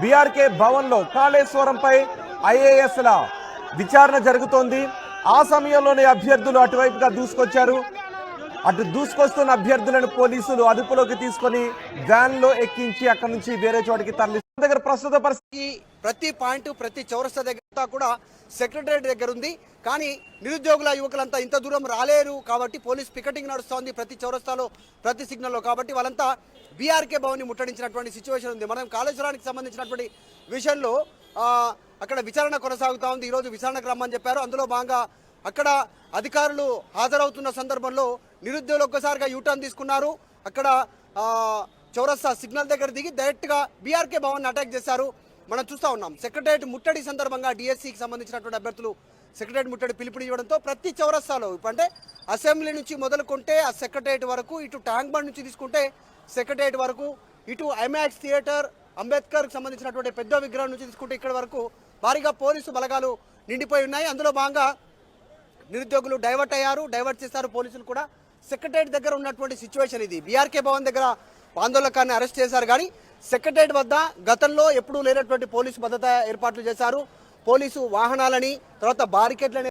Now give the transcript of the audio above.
BRK భవన్లో కాళేశ్వరంపై IAS ల విచారణ జరుగుతోంది. ఆ సమయంలోనే అభ్యర్థులు అటువైపుగా దూసుకొచ్చారు. అటు దూసుకొస్తున్న అభ్యర్థులను పోలీసులు అదుపులోకి తీసుకొని వ్యాన్లో ఎక్కించి అక్కడి నుంచి వేరే చోటికి తరలి దగ్గర ప్రస్తుత పరిస్థితి. ప్రతి పాయింట్ ప్రతి చౌరస్తా దగ్గర కూడా సెక్రటరేట్ దగ్గర ఉంది. కానీ నిరుద్యోగుల యువకులంతా ఇంత దూరం రాలేరు కాబట్టి పోలీస్ పికెటింగ్ నడుస్తోంది ప్రతి చౌరస్తాలో ప్రతి సిగ్నల్లో. కాబట్టి వాళ్ళంతా బీఆర్కే భవన్ని ముట్టడించినటువంటి సిచ్యువేషన్ ఉంది. మనం కాళేశ్వరానికి సంబంధించినటువంటి విషయంలో అక్కడ విచారణ కొనసాగుతూ ఉంది. ఈరోజు విచారణకు రమ్మని చెప్పారు. అందులో భాగంగా అక్కడ అధికారులు హాజరవుతున్న సందర్భంలో నిరుద్యోగులు ఒక్కసారిగా యూటర్న్ తీసుకున్నారు. అక్కడ చౌరస్తా సిగ్నల్ దగ్గర దిగి డైరెక్ట్గా బీఆర్కే భవన్ అటాక్ చేశారు. మనం చూస్తూ ఉన్నాం. సెక్రటరియట్ ముట్టడి సందర్భంగా డిఎస్సికి సంబంధించినటువంటి అభ్యర్థులు సెక్రటరియట్ ముట్టడి పిలుపునివ్వడంతో ప్రతి చౌరస్తాలో అంటే అసెంబ్లీ నుంచి మొదలుకుంటే ఆ సెక్రటరియట్ వరకు ఇటు ట్యాంక్ బండ్ నుంచి తీసుకుంటే సెక్రటరియట్ వరకు ఇటు ఐమాక్స్ థియేటర్ అంబేద్కర్కి సంబంధించినటువంటి పెద్ద విగ్రహం నుంచి తీసుకుంటే ఇక్కడ వరకు భారీగా పోలీసు బలగాలు నిండిపోయి ఉన్నాయి. అందులో భాగంగా నిరుద్యోగులు డైవర్ట్ అయ్యారు డైవర్ట్ చేశారు పోలీసులు కూడా. సెక్రటరేట్ దగ్గర ఉన్నటువంటి సిచ్యువేషన్ ఇది. బీఆర్కే భవన్ దగ్గర ఆందోళనకాన్ని అరెస్ట్ చేశారు కానీ సెక్రటరేట్ వద్ద గతంలో ఎప్పుడూ లేనటువంటి పోలీసు భద్రత ఏర్పాట్లు చేశారు. పోలీసు వాహనాలని తర్వాత బారికేడ్లని